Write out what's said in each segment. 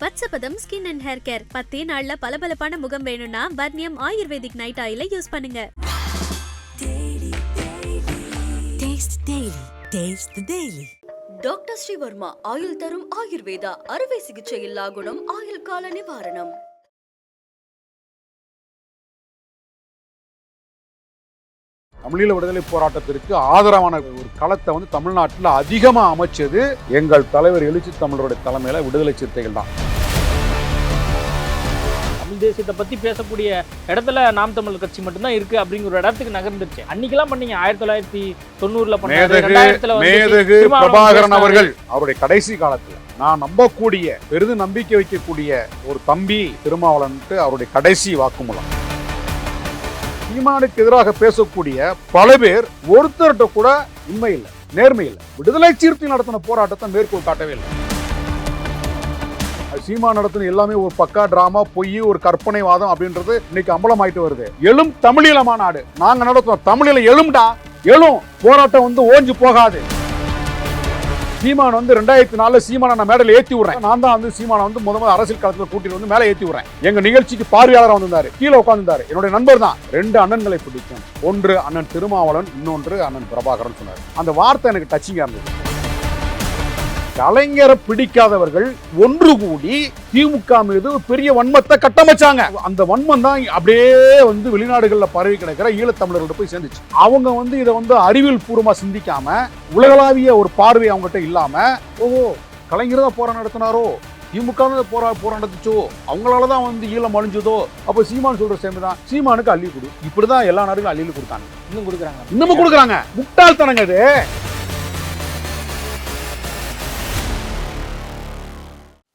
Vatsapatham skin and hair care பத்தே நாள்ல பளபளப்பான முகம் வேணும்னா வர்ணியம் ஆயுர்வேதிக் நைட் ஆயில யூஸ் பண்ணுங்க Taste Daily. Taste the Daily. Doctor Srivarma ஆயுள் தரும் ஆயுர்வேதா அறுவை சிகிச்சை இல்லா குணம் ஆயுள் கால நிவாரணம் தமிழீழ விடுதலை போராட்டத்திற்கு ஆதரவான ஒரு களத்தை வந்து தமிழ்நாட்டில் அதிகமாக அமைச்சது எங்கள் தலைவர் எழுச்சி தமிழருடைய தலைமையில விடுதலை சிறுத்தைகள் தான். தமிழ் தேசியத்தை பத்தி பேசக்கூடிய இடத்துல நாம் தமிழ் கட்சி மட்டும்தான் இருக்கு அப்படிங்கிற ஒரு இடத்துக்கு நகர்ந்துருச்சு. அன்னைக்கெல்லாம் பண்ணீங்க ஆயிரத்தி தொள்ளாயிரத்தி தொண்ணூறுல மேதகு பிரபாகரன். அவர்கள் அவருடைய கடைசி காலத்தில் நான் நம்பக்கூடிய பெரிதும் நம்பிக்கை வைக்கக்கூடிய ஒரு தம்பி திருமாவளன்ட்டு அவருடைய கடைசி வாக்குமூலம். சீமானுக்கு எதிராக பேசக்கூடிய பல பேர் ஒருத்தர்கிட்ட கூட உண்மை இல்லை நேர்மை இல்லை. விடுதலை சீர்த்தி நடத்தின போராட்டத்தை மேற்கோள் காட்டவே இல்லை. சீமா நடத்தின எல்லாமே ஒரு பக்கா டிராமா பொய் ஒரு கற்பனை வாதம் அப்படின்றது இன்னைக்கு அம்பலமாயிட்டு வருது. எழும் தமிழீழ மாநாடு. நாங்க நடத்துவோம் தமிழில எழும்டா. எழும். போராட்டம் வந்து ஓஞ்சு போகாது. சீமான் வந்து ரெண்டாயிரத்தி நாலுல சீமானை நான் மேடையில் ஏத்தி விடுறேன். நான் தான் வந்து சீமானை வந்து முத முதல் அரசியல் களத்தில் கூட்டிட்டு வந்து மேலே ஏத்தி விடுறேன். எங்க நிகழ்ச்சிக்கு பார்வையாளராக வந்திருந்தாரு. கீழே உட்காந்துருந்தாரு என்னுடைய நண்பர் தான். ரெண்டு அண்ணன்களை பிடிக்கும் ஒன்று அண்ணன் திருமாவளவன் இன்னொன்று அண்ணன் பிரபாகரன் சொன்னார். அந்த வார்த்தை எனக்கு டச்சிங்காக இருந்தது. கலைஞரை பிடிக்காதவர்கள் ஒன்று கூடி திமுக மீது பெரிய வன்மத்தை கட்டமைச்சாங்க. அந்த வன்மம் தான் அப்படியே வந்து வெளிநாடுகளில் பரவி கிடக்கிற ஈழத்தமிழர்கள்ட்ட போய் சேர்ந்துச்சு. அவங்க வந்து இதை வந்து அறிவியல் பூர்வமா சிந்திக்காம உலகளாவிய ஒரு பார்வை அவங்ககிட்ட இல்லாம ஓஹோ கலைஞர் தான் போராட்டம் நடத்தினாரோ திமுக போரா போராட்டம் நடத்துச்சோ அவங்களால தான் வந்து ஈழம் அழிஞ்சதோ அப்போ சீமான் சொல்ற சேர்ந்து தான். சீமானுக்கு அள்ளி கொடு. இப்படிதான் எல்லா நாடுகளும் அள்ளியில் கொடுத்தாங்க. இன்னும் கொடுக்குறாங்க. இன்னமும் கொடுக்குறாங்க. முட்டாள்தனங்க இது.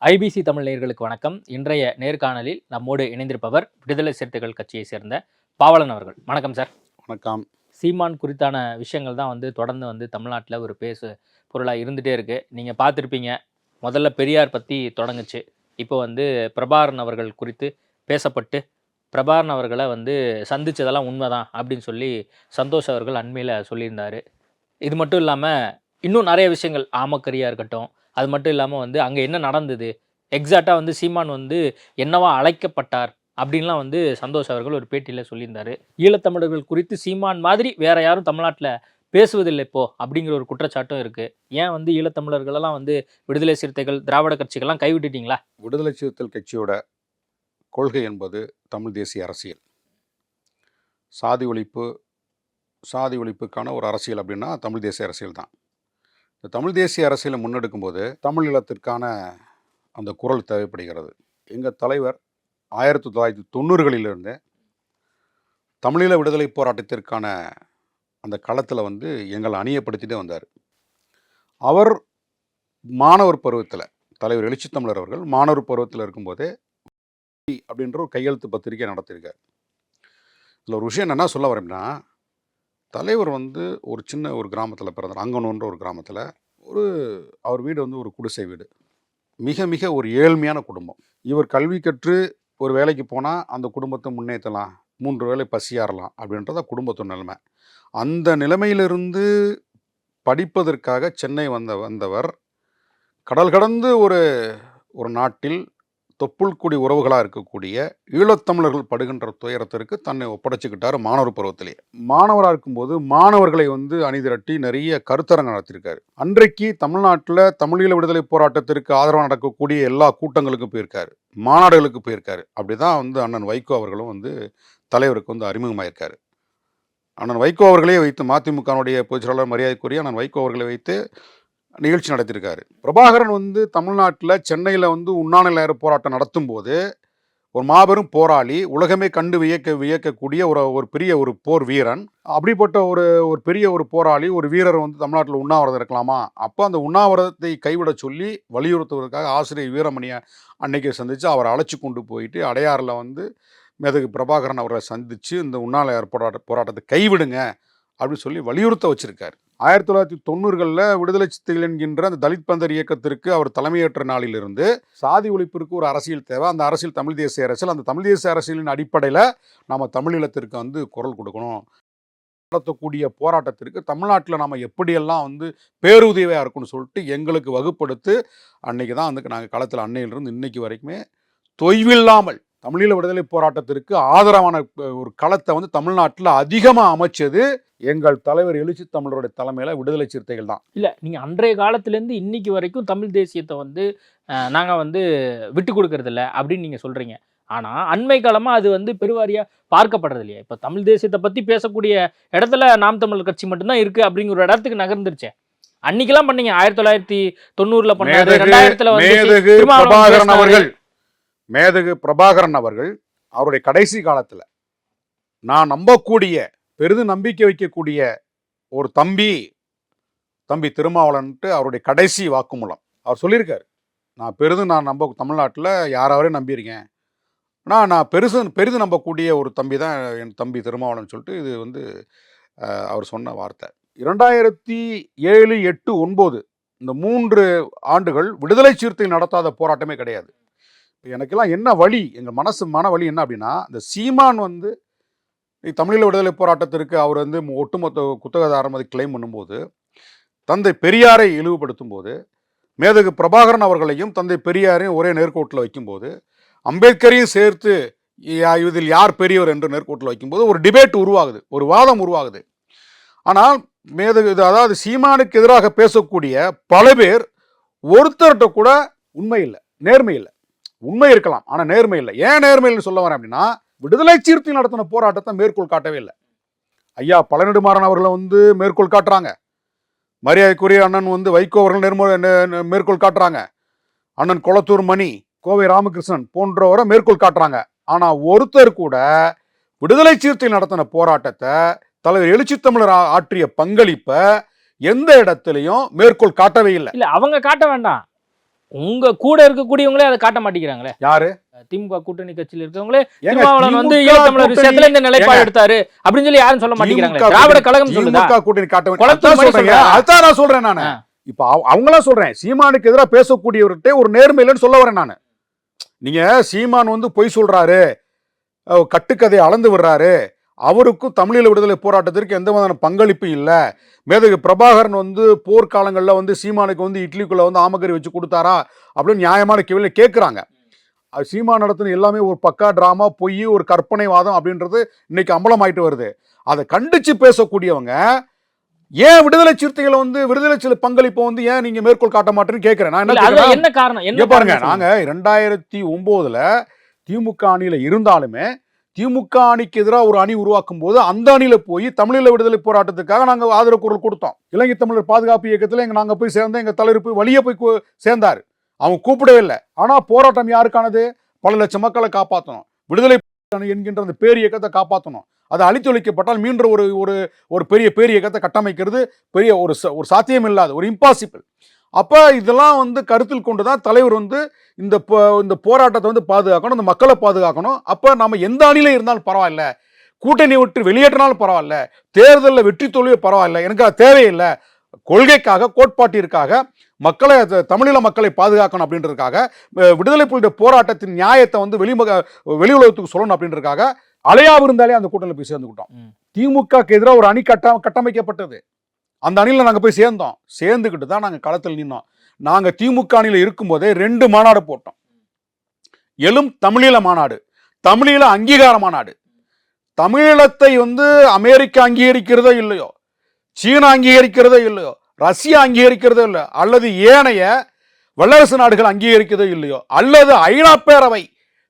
ஐபிசி தமிழ் நேயர்களுக்கு வணக்கம். இன்றைய நேர்காணலில் நம்மோடு இணைந்திருப்பவர் விடுதலை சிறுத்தைகள் கட்சியை சேர்ந்த பாவலன் அவர்கள். வணக்கம் சார். வணக்கம். சீமான் குறித்தான விஷயங்கள் தான் வந்து தொடர்ந்து வந்து தமிழ்நாட்டில் ஒரு பேசு பொருளாக இருந்துகிட்டே இருக்கு. நீங்கள் பார்த்துருப்பீங்க முதல்ல பெரியார் பற்றி தொடங்குச்சு. இப்போ வந்து பிரபாகரன் அவர்கள் குறித்து பேசப்பட்டு பிரபாகரன் அவர்களை வந்து சந்திச்சதெல்லாம் உண்மைதான் அப்படின்னு சொல்லி சந்தோஷ் அவர்கள் அண்மையில் சொல்லியிருந்தாரு. இது மட்டும் இல்லாமல் இன்னும் நிறைய விஷயங்கள் ஆமக்கரியாக இருக்கட்டும் அது மட்டும் இல்லாமல் வந்து அங்கே என்ன நடந்தது? எக்ஸாக்டாக வந்து சீமான் வந்து என்னவா அழைக்கப்பட்டார்? அப்படின்லாம் வந்து சந்தோஷ் அவர்கள் ஒரு பேட்டியில் சொல்லியிருந்தார். ஈழத்தமிழர்கள் குறித்து சீமான் மாதிரி வேற யாரும் தமிழ்நாட்டில் பேசுவதில்லை இப்போ அப்படிங்கிற ஒரு குற்றச்சாட்டும் இருக்கு. ஏன் வந்து ஈழத்தமிழர்களெல்லாம் வந்து விடுதலை சிறுத்தைகள் திராவிட கட்சிகள்லாம் கைவிட்டுட்டீங்களா? விடுதலை சிறுத்தைகள் கட்சியோட கொள்கை என்பது தமிழ் தேசிய அரசியல். சாதி ஒழிப்பு சாதி ஒழிப்புக்கான ஒரு அரசியல் அப்படின்னா தமிழ் தேசிய அரசியல் தான் இந்த தமிழ் தேசிய அரசியலை முன்னெடுக்கும்போது தமிழ் ஈழத்திற்கான அந்த குரல் தேவைப்படுகிறது. எங்கள் தலைவர் ஆயிரத்தி தொள்ளாயிரத்தி தொண்ணூறுகளிலிருந்து தமிழீழ விடுதலை போராட்டத்திற்கான அந்த களத்தில் வந்து எங்களை அணியப்படுத்திட்டே வந்தார். அவர் மாணவர் பருவத்தில் தலைவர் எழுச்சி தமிழர் அவர்கள் மாணவர் பருவத்தில் இருக்கும்போதே அப்படின்ற ஒரு கையெழுத்து பத்திரிக்கை நடத்தியிருக்கார் இதில் ஒரு விஷயம் என்ன சொல்ல வரேன்னா தலைவர் வந்து ஒரு சின்ன ஒரு கிராமத்தில் பிறந்தார். அங்கனூன்ற ஒரு கிராமத்தில். ஒரு அவர் வீடு வந்து ஒரு குடிசை வீடு. மிக மிக ஒரு ஏழ்மையான குடும்பம். இவர் கல்வி கற்று ஒரு வேலைக்கு போனால் அந்த குடும்பத்தை முன்னேற்றலாம் மூன்று வேளை பசியாறலாம் அப்படின்றத குடும்பத்தோட நிலைமை. அந்த நிலைமையிலிருந்து படிப்பதற்காக சென்னை வந்த வந்தவர் கடல் கடந்து ஒரு ஒரு நாட்டில் தொப்புள்குடி உறவுகளாக இருக்கக்கூடிய ஈழத்தமிழர்கள் படுகின்ற துயரத்திற்கு தன்னை ஒப்படைச்சிக்கிட்டார் மாணவர் பருவத்திலேயே. மாணவராக இருக்கும்போது மாணவர்களை வந்து அணிதிரட்டி நிறைய கருத்தரங்கம் நடத்தியிருக்காரு. அன்றைக்கு தமிழ்நாட்டில் தமிழீழ விடுதலை போராட்டத்திற்கு ஆதரவாக நடக்கக்கூடிய எல்லா கூட்டங்களுக்கும் போயிருக்காரு. மாநாடுகளுக்கு போயிருக்காரு. அப்படிதான் வந்து அண்ணன் வைகோ அவர்களும் வந்து தலைவருக்கு வந்து அறிமுகமாயிருக்காரு. அண்ணன் வைகோ அவர்களே வைத்து மதிமுகனுடைய பொதுச்செயலாளர் மரியாதைக்குரிய அண்ணன் வைகோ அவர்களை வைத்து நிகழ்ச்சி நடத்தியிருக்காரு. பிரபாகரன் வந்து தமிழ்நாட்டில் சென்னையில் வந்து உண்ணாநிலையர் போராட்டம் நடத்தும் போது ஒரு மாபெரும் போராளி உலகமே கண்டு வியக்க வியக்கக்கூடிய ஒரு ஒரு பெரிய ஒரு போர் வீரன். அப்படிப்பட்ட ஒரு ஒரு பெரிய ஒரு போராளி ஒரு வீரர் வந்து தமிழ்நாட்டில் உண்ணாவிரதம் இருக்கலாமா. அப்போ அந்த உண்ணாவிரதத்தை கைவிட சொல்லி வலியுறுத்துவதற்காக ஆசிரியர் வீரமணியை அன்னைக்கு சந்தித்து அவரை அழைச்சி கொண்டு போயிட்டு அடையாறில் வந்து மேதகு பிரபாகரன் அவரை சந்தித்து இந்த உண்ணாநிலையர் போராட்ட போராட்டத்தை கைவிடுங்க அப்படின்னு சொல்லி வலியுறுத்த வச்சிருக்காரு. ஆயிரத்தி தொள்ளாயிரத்தி தொண்ணூறுகளில் விடுதலை சித்தைகள் என்கின்ற அந்த தலித் பந்தர் இயக்கத்திற்கு அவர் தலைமையேற்ற நாளிலிருந்து சாதி ஒழிப்பிற்கு ஒரு அரசியல் தேவை. அந்த அரசியல் தமிழ் தேசிய அரசியல். அந்த தமிழ் தேசிய அரசியலின் அடிப்படையில் நாம் தமிழீழத்திற்கு வந்து குரல் கொடுக்கணும். நடத்தக்கூடிய போராட்டத்திற்கு தமிழ்நாட்டில் நம்ம எப்படியெல்லாம் வந்து பேருதவியாக இருக்கும்னு சொல்லிட்டு எங்களுக்கு வகுப்படுத்து அன்னைக்கு தான் வந்து நாங்கள் களத்தில் அன்னையிலிருந்து இன்னைக்கு வரைக்குமே தொய்வில்லாமல் தமிழீழ விடுதலை போராட்டத்திற்கு ஆதரவான ஒரு களத்தை வந்து தமிழ்நாட்டில் அதிகமாக அமைச்சது எங்கள் தலைவர் எழுச்சி தமிழருடைய தலைமையில் விடுதலை சிறுத்தைகள் தான். இல்ல நீங்க அன்றைய காலத்துல இருந்து இன்னைக்கு வரைக்கும் தமிழ் தேசியத்தை வந்து அஹ், நாங்க வந்து விட்டு கொடுக்கறது இல்ல அப்படின்னு நீங்க சொல்றீங்க. ஆனா அண்மை காலமா அது வந்து பெருவாரியா பார்க்கப்படுறது இல்லையா? இப்ப தமிழ் தேசியத்தை பத்தி பேசக்கூடிய இடத்துல நாம் தமிழர் கட்சி மட்டும்தான் இருக்கு அப்படிங்கிற ஒரு இடத்துக்கு நகர்ந்துருச்சே. அன்னைக்கெல்லாம் பண்ணீங்க. ஆயிரத்தி தொள்ளாயிரத்தி தொண்ணூறுல பண்ணாரு. ரெண்டாயிரத்துல வந்து மேதகு பிரபாகரன் அவர்கள் அவருடைய கடைசி காலத்தில் நான் நம்பக்கூடிய பெரிதும் நம்பிக்கை வைக்கக்கூடிய ஒரு தம்பி தம்பி திருமாவளன்ட்டு அவருடைய கடைசி வாக்குமூலம். அவர் சொல்லியிருக்காரு நான் பெரிதும் நான் நம்ப தமிழ்நாட்டில் யாராவரையும் நம்பியிருக்கேன். ஆனால் நான் பெருசு பெரிது நம்பக்கூடிய ஒரு தம்பி தான் என் தம்பி திருமாவளன் சொல்லிட்டு இது வந்து அவர் சொன்ன வார்த்தை. இரண்டாயிரத்தி ஏழு எட்டு ஒன்பது இந்த மூன்று ஆண்டுகள் விடுதலை சிறுத்தை நடத்தாத போராட்டமே கிடையாது. எனக்கெல்லாம் என்ன வழி? எங்கள் மனசு மன வழி என்ன அப்படின்னா இந்த சீமான் வந்து தமிழீழ விடுதலை போராட்டத்திற்கு அவர் வந்து ஒட்டுமொத்த குத்தகதாரம் அதை கிளைம் பண்ணும்போது தந்தை பெரியாரை இழிவுபடுத்தும் போது மேதகு பிரபாகரன் அவர்களையும் தந்தை பெரியாரையும் ஒரே நேர்கோட்டில் வைக்கும்போது அம்பேத்கரையும் சேர்த்து இதில் யார் பெரியவர் என்று நேர்கோட்டில் வைக்கும்போது ஒரு டிபேட் உருவாகுது ஒரு வாதம் உருவாகுது. ஆனால் மேதகு இது அதாவது சீமானுக்கு எதிராக பேசக்கூடிய பல பேர் ஒருத்தர்கிட்ட கூட உண்மை இல்லை நேர்மை இல்லை. உண்மை இருக்கலாம் ஆனால் நேர்மை இல்லை. ஏன் நேர்மையில்னு சொல்ல வரேன் அப்படின்னா விடுதலை சீர்த்தி நடத்தின போராட்டத்தை மேற்கோள் காட்டவே இல்லை. ஐயா பழநெடுமாறன் அவர்களை வந்து மேற்கோள் காட்டுறாங்க. மரியாதைக்குரிய அண்ணன் வந்து வைகோ அவர்கள் நேர்மோ மேற்கோள் காட்டுறாங்க. அண்ணன் குளத்தூர் மணி கோவை ராமகிருஷ்ணன் போன்றவரை மேற்கோள் காட்டுறாங்க. ஆனால் ஒருத்தர் கூட விடுதலை சீர்த்தி நடத்தின போராட்டத்தை தலைவர் எழுச்சி தமிழர் ஆற்றிய பங்களிப்பை எந்த இடத்துலையும் மேற்கோள் காட்டவே இல்லை. இல்லை அவங்க காட்ட வேண்டாம். உங்க கூட இருக்கக்கூடியவங்களே அதை காட்ட மாட்டேங்கிறாங்களே. யாரு? திமுக கூட்டணி கட்சியில இருக்கவங்களே திருமாவளவன் வந்து ஈழத்தமிழர் விஷயத்துல இந்த நிலைப்பாடு எடுத்தாரு அப்படின்னு சொல்லி யாரும் சொல்ல மாட்டேங்கிறாங்களே. திமுக திராவிட கழகம் சொல்லுதா? கூட்டணி காட்ட அதான் நான் சொல்றேன் நானு. இப்ப அவ- அவங்களாம் சொல்றேன். சீமானுக்கு எதிராக பேசக்கூடியவர்கிட்ட ஒரு நேர்மை இல்லைன்னு சொல்ல வரேன் நானு. நீங்க சீமான் வந்து பொய் சொல்றாரு. கட்டுக்கதையை அளந்து விடுறாரு. அவருக்கும் தமிழீழ விடுதலை போராட்டத்திற்கு எந்த விதமான பங்களிப்பு இல்லை. மேதகு பிரபாகரன் வந்து போர்க்காலங்களில் வந்து சீமானுக்கு வந்து இட்லிக்குள்ள வந்து ஆமக்கறி வச்சு கொடுத்தாரா அப்படின்னு நியாயமான கேள்வியில் கேட்குறாங்க. அது சீமான் நடத்தின எல்லாமே ஒரு பக்கா ட்ராமா பொய் ஒரு கற்பனை வாதம் அப்படின்றது இன்னைக்கு அம்பலமாயிட்டு வருது. அதை கண்டிச்சு பேசக்கூடியவங்க ஏன் விடுதலை சிறுத்தைகளை வந்து விடுதலை சிறு பங்களிப்பை வந்து ஏன் நீங்க மேற்கோள் காட்ட மாட்டேன்னு கேட்கிறேன். நான் என்ன காரணம்? பாருங்க காரணம் நாங்க ரெண்டாயிரத்தி ஒன்பதுல திமுக அணியில இருந்தாலுமே திமுக அணிக்கு எதிராக ஒரு அணி உருவாக்கும் போது அந்த அணியில் போய் தமிழீழ விடுதலை போராட்டத்துக்காக நாங்கள் ஆதரவு குரல் கொடுத்தோம். இலங்கை தமிழர் பாதுகாப்பு இயக்கத்தில் எங்கள் நாங்கள் போய் சேர்ந்தோம் எங்கள் தலைவர் போய் வழியே போய் சேர்ந்தார். அவங்க கூப்பிடவே இல்லை. ஆனால் போராட்டம் யாருக்கானது? பல லட்சம் மக்களை காப்பாற்றணும் விடுதலை என்கின்ற அந்த பேர் இயக்கத்தை காப்பாற்றணும் அது அழித்தொழிக்கப்பட்டால் மீண்டும் ஒரு ஒரு ஒரு பெரிய பேர் இயக்கத்தை கட்டமைக்கிறது பெரிய ஒரு ச- ஒரு சாத்தியம் இல்லாத ஒரு இம்பாசிபிள் அப்போ இதெல்லாம் வந்து கருத்தில் கொண்டு தான் தலைவர் வந்து இந்த போ- இந்த போராட்டத்தை வந்து பாதுகாக்கணும் இந்த மக்களை பாதுகாக்கணும். அப்போ நம்ம எந்த அணியில இருந்தாலும் பரவாயில்ல. கூட்டணி விட்டு வெளியேற்றினாலும் பரவாயில்ல. தேர்தலில் வெற்றி தோல்வியோ பரவாயில்ல. எனக்கு அது தேவையில்லை. கொள்கைக்காக கோட்பாட்டிற்காக மக்களை தமிழீழ மக்களை பாதுகாக்கணும் அப்படின்றதுக்காக விடுதலை புலிகளுடைய போராட்டத்தின் நியாயத்தை வந்து வெளிமுக வெளி உலகத்துக்கு சொல்லணும் அப்படின்றதுக்காக அலையாவு இருந்தாலே அந்த கூட்டணியில் போய் சேர்ந்துக்கிட்டோம். திமுகக்கு எதிராக ஒரு அணி கட்ட கட்டமைக்கப்பட்டது. அந்த அணியில் நாங்கள் போய் சேர்ந்தோம். சேர்ந்துக்கிட்டு தான் நாங்கள் களத்தில் நின்னோம். நாங்கள் திமுக அணியில் இருக்கும்போதே ரெண்டு மாநாடு போட்டோம். எழும் தமிழீழ மாநாடு தமிழீழ அங்கீகார மாநாடு. தமிழீழத்தை வந்து அமெரிக்கா அங்கீகரிக்கிறதோ இல்லையோ சீனா அங்கீகரிக்கிறதோ இல்லையோ ரஷ்யா அங்கீகரிக்கிறதோ இல்லையோ அல்லது ஏனைய வல்லரசு நாடுகள் அங்கீகரிக்கிறதோ இல்லையோ அல்லது ஐநா பேரவை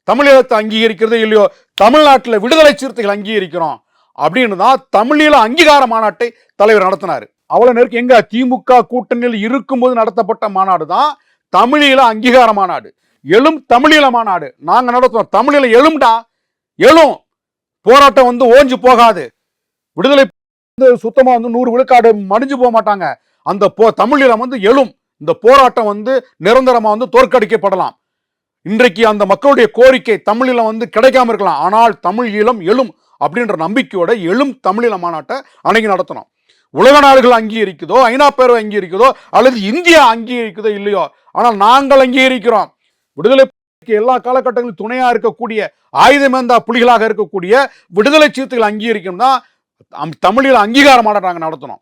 தமிழீழத்தை அங்கீகரிக்கிறதோ இல்லையோ தமிழ்நாட்டில் விடுதலை சிறுத்தைகள் அங்கீகரிக்கிறோம் அப்படின்னு தான் தமிழீழ அங்கீகார மாநாட்டை தலைவர் நடத்தினார். அவ்வளோ நேருக்கு எங்க? திமுக கூட்டணியில் இருக்கும்போது நடத்தப்பட்ட மாநாடு தான் தமிழீழ அங்கீகார மாநாடு. எழும் தமிழீழ மாநாடு. நாங்கள் நடத்துவோம் தமிழீழ எழும்டா. எழும். போராட்டம் வந்து ஓஞ்சு போகாது. விடுதலை வந்து சுத்தமாக வந்து நூறு விழுக்காடு மடிஞ்சு போக மாட்டாங்க. அந்த போ தமிழீழம் வந்து எழும். இந்த போராட்டம் வந்து நிரந்தரமாக வந்து தோற்கடிக்கப்படலாம். இன்றைக்கு அந்த மக்களுடைய கோரிக்கை தமிழீழம் வந்து கிடைக்காம இருக்கலாம். ஆனால் தமிழ் ஈழம் எழும் அப்படின்ற நம்பிக்கையோட எழும் தமிழீழ மாநாட்டை அன்னைக்கு நடத்தணும் உலக நாடுகள் அங்கீகரிக்குதோ ஐநா பேரவை அங்கீகரிக்குதோ அல்லது இந்தியா அங்கீகரிக்குதோ இல்லையோ ஆனால் நாங்கள் அங்கீகரிக்கிறோம். விடுதலை எல்லா காலகட்டங்களிலும் துணையாக இருக்கக்கூடிய ஆயுதமேந்தா புலிகளாக இருக்கக்கூடிய விடுதலை சீர்த்துகள் அங்கீகரிக்கணும்னா அம்- தமிழில் அங்கீகார மாநாடு நாங்கள் நடத்தணும்.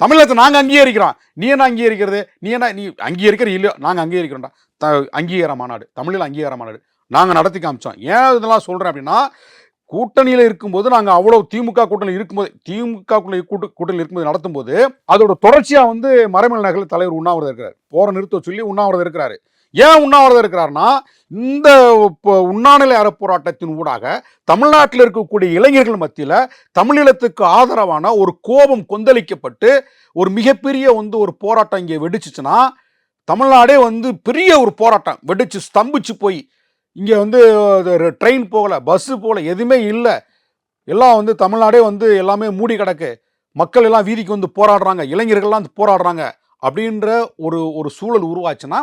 தமிழகத்தை நாங்கள் அங்கீகரிக்கிறோம். நீ என்ன அங்கீகரிக்கிறது? நீ என்ன நீ அங்கீகரிக்கிற இல்லையோ நாங்கள் அங்கீகரிக்கிறோம்டா. த அங்கீகார மாநாடு தமிழில் அங்கீகார மாநாடு நாங்கள் நடத்தி காமிச்சோம். ஏன் இதெல்லாம் சொல்கிறேன் அப்படின்னா கூட்டணியில் இருக்கும்போது நாங்கள் அவ்வளோ திமுக கூட்டணியில் இருக்கும்போது திமுக கூட்டு கூட்டணி இருக்கும்போது நடத்தும்போது அதோட தொடர்ச்சியாக வந்து மறைமல் நகரில் தலைவர் உண்ணாவிரதம் இருக்கிறார். போற நிறுத்த சொல்லி உண்ணாவிரதம் இருக்கிறாரு. ஏன் உண்ணாவிரதம் இருக்கிறாருன்னா இந்த ப- உண்ணாநிலை அறப்போராட்டத்தின் ஊடாக தமிழ்நாட்டில் இருக்கக்கூடிய இளைஞர்கள் மத்தியில் தமிழீழத்துக்கு ஆதரவான ஒரு கோபம் கொந்தளிக்கப்பட்டு ஒரு மிகப்பெரிய வந்து ஒரு போராட்டம் இங்கே வெடிச்சிச்சுன்னா தமிழ்நாடே வந்து பெரிய ஒரு போராட்டம். வெடிச்சு ஸ்தம்பிச்சு போய் இங்கே வந்து ட்ரெயின் போகல பஸ்ஸு போகல எதுவுமே இல்லை. எல்லாம் வந்து தமிழ்நாடே வந்து எல்லாமே மூடி கிடக்கு. மக்கள் எல்லாம் வீதிக்கு வந்து போராடுறாங்க இளைஞர்கள்லாம் வந்து போராடுறாங்க அப்படின்ற ஒரு ஒரு சூழல் உருவாச்சுன்னா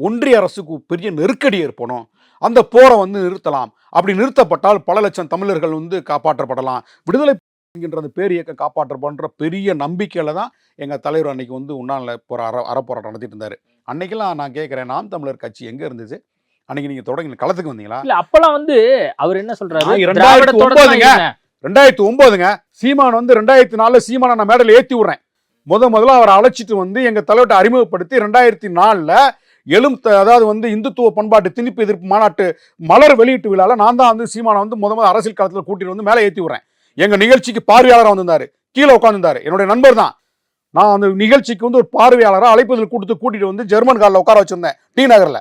ஒன்றிய அரசுக்கு பெரிய நெருக்கடி ஏற்படும். அந்த போரை வந்து நிறுத்தலாம். அப்படி நிறுத்தப்பட்டால் பல லட்சம் தமிழர்கள் வந்து காப்பாற்றப்படலாம். விடுதலை என்கின்ற அந்த பேரியக்க காப்பாற்றப்படுற பெரிய நம்பிக்கையில் தான் எங்கள் தலைவர் அன்னைக்கு வந்து உன்னால போற அற அறப்போராட்டம் நடத்திட்டு இருந்தார். அன்னைக்கெல்லாம் நான் கேட்குறேன் நாம் தமிழர் கட்சி எங்கே இருந்துச்சு அன்னைக்கு நீங்கள் தொடங்கி களத்துக்கு வந்தீங்களா? இல்ல அப்பெல்லாம் வந்து அவர் என்ன சொல்றாரு? தான் ஒன்பதுங்க. ரெண்டாயிரத்தி ஒன்பதுங்க. சீமான் வந்து ரெண்டாயிரத்தி நாலில் சீமானை நான் மேடையில் ஏற்றி விட்றேன். முத முதல்ல அவரை அழைச்சிட்டு வந்து எங்கள் தலைவர்கிட்ட அறிமுகப்படுத்தி ரெண்டாயிரத்தி நாலில் எழும் அதாவது வந்து இந்துத்துவ பண்பாட்டு திணிப்பு எதிர்ப்பு மாநாட்டு மலர் வெளியீட்டு விழால நான் தான் வந்து சீமானை வந்து முத முதல் அரசியல் களத்தில் கூட்டிட்டு வந்து மேலே ஏற்றி விட்றேன். எங்கள் நிகழ்ச்சிக்கு பார்வையாளராக வந்திருந்தாரு. கீழே உட்காந்துருந்தாரு என்னுடைய நண்பர் தான். நான் அந்த நிகழ்ச்சிக்கு வந்து ஒரு பார்வையாளராக அழைப்பதில் கூட்டு கூட்டிட்டு வந்து ஜெர்மன் காரில் உட்கார வச்சிருந்தேன். டி நகரில்.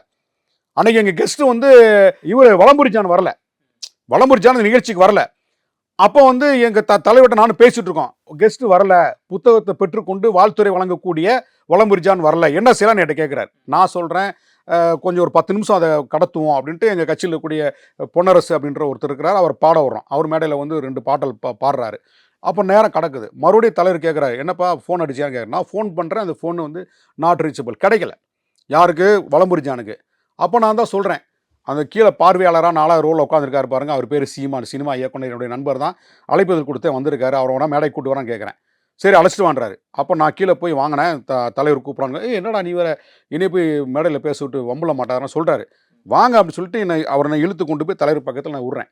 அன்னைக்கு எங்கள் கெஸ்ட்டு வந்து இவர் வளம்புரிச்சான் வரல. வளம்புரிச்சான் அந்த நிகழ்ச்சிக்கு வரல. அப்போ வந்து எங்கள் த தலைவர்கிட்ட நானும் பேசிகிட்டு இருக்கோம். கெஸ்ட்டு வரல. புத்தகத்தை பெற்றுக்கொண்டு வாழ்த்துறை வழங்கக்கூடிய வளம்புரிஜான் வரல. என்ன செய்யலாம்னு என்கிட்ட கேட்குறாரு நான் சொல்கிறேன் கொஞ்சம் ஒரு பத்து நிமிஷம் அதை கடத்துவோம் அப்படின்ட்டு எங்கள் கட்சியில் இருக்கக்கூடிய பொன்னரசு அப்படின்ற ஒருத்தர் இருக்கிறார். அவர் பாட வர்றோம் அவர் மேடையில் வந்து ரெண்டு பாட்டல் பா பாடுறாரு. அப்போ நேரம் கிடக்குது. மறுபடியும் தலைவர் கேட்குறாரு என்னப்பா ஃபோன் அடிச்சியான்னு கேட்குறேன் நான் ஃபோன் பண்ணுறேன் அந்த ஃபோன் வந்து நாட் ரீச்சபிள் கிடைக்கல. யாருக்கு? வளம்புரிஜானுக்கு அப்போ நான் தான் சொல்கிறேன் அந்த கீழே பார்வையாளராக நாலாவது ரோலில் உட்காந்துருக்காரு பாருங்க. அவர் பேர் சீமான். சினிமா இயக்குனர் என்னுடைய நண்பர் தான். அழைப்பதில் கொடுத்தே வந்திருக்காரு. அவரை வேணா மேடை கூட்டு வரான்னு கேட்குறேன் சரி அழைச்சிட்டு வான்றாரு. அப்போ நான் கீழே போய் வாங்கினேன். த தலைவர் கூப்பிட்றாங்க. ஏய் என்னடா நீ வேற இனி போய் மேடையில் பேச விட்டு வம்பல மாட்டாருன்னு சொல்கிறாரு வாங்க அப்படின்னு சொல்லிட்டு என்னை அவரை நான் இழுத்து கொண்டு போய் தலைவர் பக்கத்தில் நான் விட்றேன்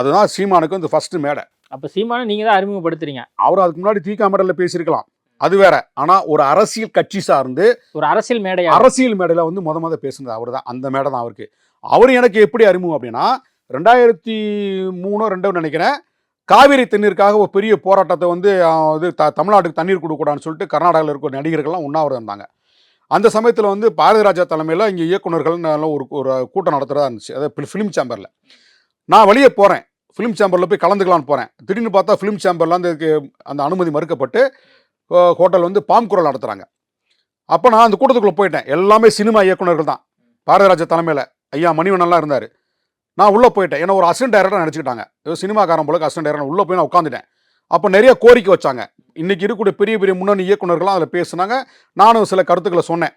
அதுதான் சீமானுக்கு வந்து ஃபஸ்ட்டு மேடை. அப்ப சீமானை நீங்க தான் அறிமுகப்படுத்துறீங்க. அவர் அதுக்கு முன்னாடி தீக்கா மேடையில் பேசியிருக்கலாம். அது வேற. ஆனால் ஒரு அரசியல் கட்சி சார்ந்து ஒரு அரசியல் மேடையா? அரசியல் மேடையில் வந்து முத முத பேசுனது அவர் தான் அந்த மேடை தான் அவருக்கு. அவர் எனக்கு எப்படி அறிமுகம் அப்படின்னா ரெண்டாயிரத்தி மூணோ ரெண்டோ நினைக்கிறேன் காவிரி தண்ணீருக்காக ஒரு பெரிய போராட்டத்தை வந்து இது த தமிழ்நாட்டுக்கு தண்ணீர் கொடுக்கூடாதுன்னு சொல்லிட்டு கர்நாடகாவில் இருக்கிற நடிகர்கள்லாம் உண்ணாவிரதம் இருந்தாங்க. அந்த சமயத்தில் வந்து பாரதி ராஜா தலைமையில் இங்கே இயக்குனர்கள் நல்ல ஒரு ஒரு கூட்டம் நடத்துகிறதா இருந்துச்சு. அதாவது ஃபிலிம் சேம்பரில் நான் வெளியே போகிறேன் ஃபிலிம் சேம்பரில் போய் கலந்துக்கலான்னு போகிறேன் திடீர்னு பார்த்தா ஃபிலிம் சேம்பரில் அந்த அந்த அனுமதி மறுக்கப்பட்டு ஹோட்டல் வந்து பாம் குரல் நடத்துகிறாங்க அப்போ நான் அந்த கூட்டத்துக்குள்ளே போயிட்டேன். எல்லாமே சினிமா இயக்குனர்கள் தான். பாரதிராஜா தலைமையில். ஐயா மணிவண்ணன்லாம் இருந்தார். நான் உள்ளே போயிட்டேன். ஏன்னா ஒரு அசிஸ்டன்ட் டைரக்டர் நினச்சிக்கிட்டாங்க. ஏதோ சினிமாக்காரன் போல அசிஸ்டன்ட் டைரக்டர் உள்ளே போய் நான் உட்காந்துட்டேன் அப்போ நிறைய கோரிக்கை வச்சாங்க. இன்றைக்கி இருக்கக்கூடிய பெரிய பெரிய முன்னணி இயக்குனர்கள்லாம் அதில் பேசுனாங்க. நானும் சில கருத்துக்களை சொன்னேன்.